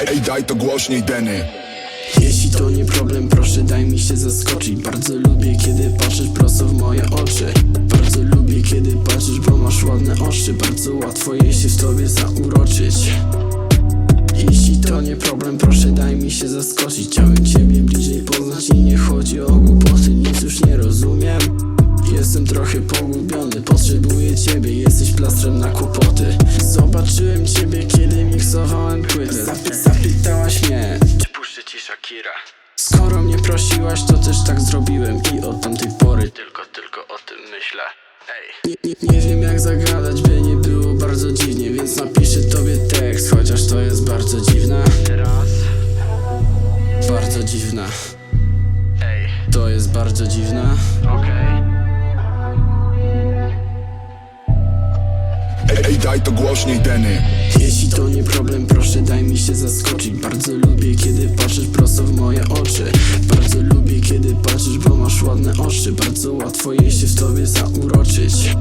Ej, daj to głośniej, Denny. Jeśli to nie problem, proszę daj mi się zaskoczyć. Bardzo lubię, kiedy patrzysz prosto w moje oczy. Bardzo lubię, kiedy patrzysz, bo masz ładne oczy. Bardzo łatwo jest się w tobie zauroczyć. Jeśli to nie problem, proszę daj mi się zaskoczyć. Chciałem ciebie bliżej poznać i nie chodzi o głupoty Nic już nie rozumiem. Jestem trochę pogubiony, potrzebuję ciebie Jesteś plastrem na kłopoty. Zobaczyłem ciebie, kiedy miksowałem płytę Mnie, czy puszczę ci Shakira? Skoro mnie prosiłaś, to też tak zrobiłem I od tamtej pory tylko, tylko o tym myślę. Ej. Nie, nie, nie wiem jak zagadać, by nie było bardzo dziwnie Więc napiszę tobie tekst, chociaż to jest bardzo dziwne. Teraz? Bardzo dziwne. Ej. To jest bardzo dziwne. Okej. Ej, ej, daj to głośniej, Denny Jeśli to nie problem, proszę daj mi się zaskoczyć ładne oczy Bardzo łatwo jest się w tobie zauroczyć.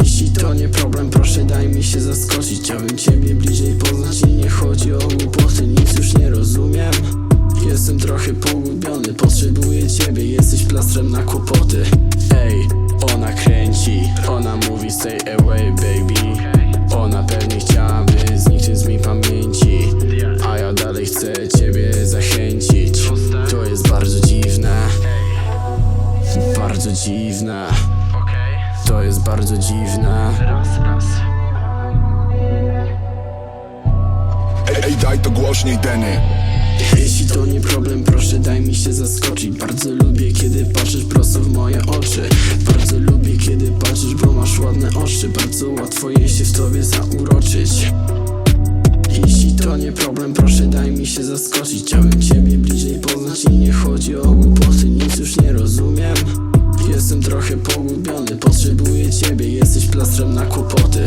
Jeśli to nie problem, proszę daj mi się zaskoczyć. Chciałbym ciebie bliżej poznać i nie chodzi o głupoty Nic już nie rozumiem. Jestem trochę pogubiony, potrzebuję ciebie Jesteś plastrem na kłopoty. Ej, ona kręci, ona mówi stay away baby. Ona pewnie chciałaby Bardzo dziwne To jest bardzo dziwne Ej, ej, daj to głośniej, Denny Jeśli to nie problem, proszę daj mi się zaskoczyć. Bardzo lubię, kiedy patrzysz prosto w moje oczy. Bardzo lubię, kiedy patrzysz, bo masz ładne oczy. Bardzo łatwo jest się w tobie zauroczyć. Jeśli to nie problem, proszę daj mi się zaskoczyć Plastrem na kłopoty